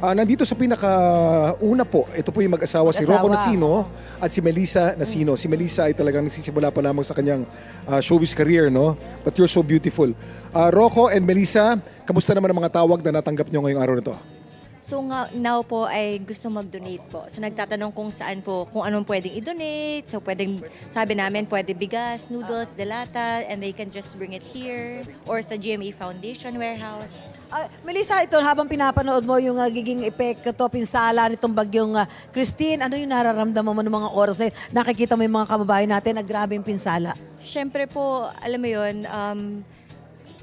Ah, nandito sa pinaka-una po, ito po yung mag-asawa, si Rocco Mag-asawa. Nasino at si Melissa Nasino. Si Melissa ay talagang nagsisimula pa lamang sa kanyang ah, showbiz career, no? But you're so beautiful. Ah, Rocco and Melissa, kamusta naman ang mga tawag na natanggap nyo ngayong araw na to? So nga, now po ay gusto mag-donate po. So nagtatanong kung saan po, kung anong pwedeng i-donate. So pwedeng, sabi namin, pwede bigas, noodles, delata, and they can just bring it here or sa GMA Foundation warehouse. Ah, Melissa, ito habang pinapanood mo yung uh, giging epekto, pinsala nitong bagyong ah, Christine, ano yung nararamdaman mo ng mga oras na yun? Nakikita mo yung mga kababayan natin na grabe yung pinsala. Siyempre po, alam mo yun, um,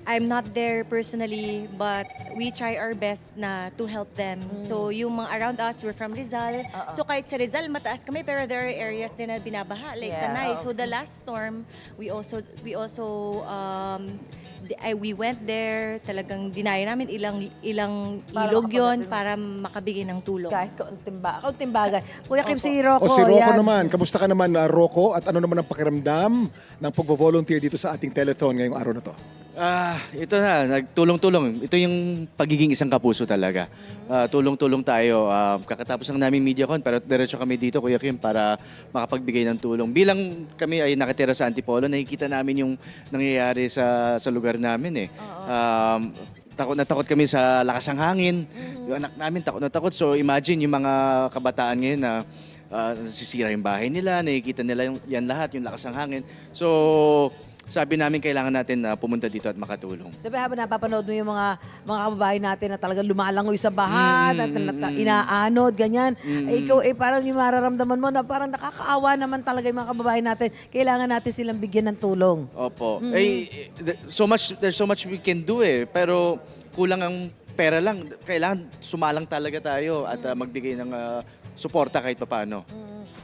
I'm not there personally, but we try our best na to help them. So yung mga around us, we're from Rizal. So kahit sa Rizal, mataas kami, pero there are areas din na binabaha, like Yeah, Tanay. oo. So the last storm, we also, we also, um, di- I, we went there, talagang dinaya namin ilang, ilang Para ilog yon para makabigay ng tulong. Kahit kaunting, ba- kaunting bagay. Kuya Kim, si Rocco. O si Rocco yan. naman, kamusta ka naman na Rocco at ano naman ang pakiramdam ng pag-volunteer dito sa ating telethon ngayong araw na to? Ah, ito na, nagtulong-tulong. Ito yung pagiging isang kapuso talaga. Ah, tulong-tulong tayo. Ah, kakatapos lang namin MediaCon, pero diretso kami dito, Kuya Kim, para makapagbigay ng tulong. Bilang kami ay nakatira sa Antipolo, nakikita namin yung nangyayari sa, sa lugar namin eh. Um, takot na takot kami sa lakas ng hangin. Yung anak namin takot na takot. So imagine yung mga kabataan ngayon na ah, nasisira yung bahay nila, nakikita nila yung, yan lahat, yung lakas ng hangin. So sabi namin kailangan natin na pumunta dito at makatulong. Sabi habang napapanood mo yung mga mga kababayan natin na talagang lumalangoy sa bahat Mm, at mm, nata- mm. inaanod, ganyan. Mm, Eh, ikaw eh parang yung mararamdaman mo na parang nakakaawa naman talaga yung mga kababayan natin. Kailangan natin silang bigyan ng tulong. Opo. Eh, eh, th- so much there's so much we can do eh, pero kulang ang pera lang. Kailangan sumalang talaga tayo at ah, magbigay ng ah, suporta kahit papaano.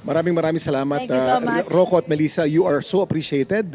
Maraming maraming salamat, Thank you so uh, much. Rocco at Melissa. You are so appreciated.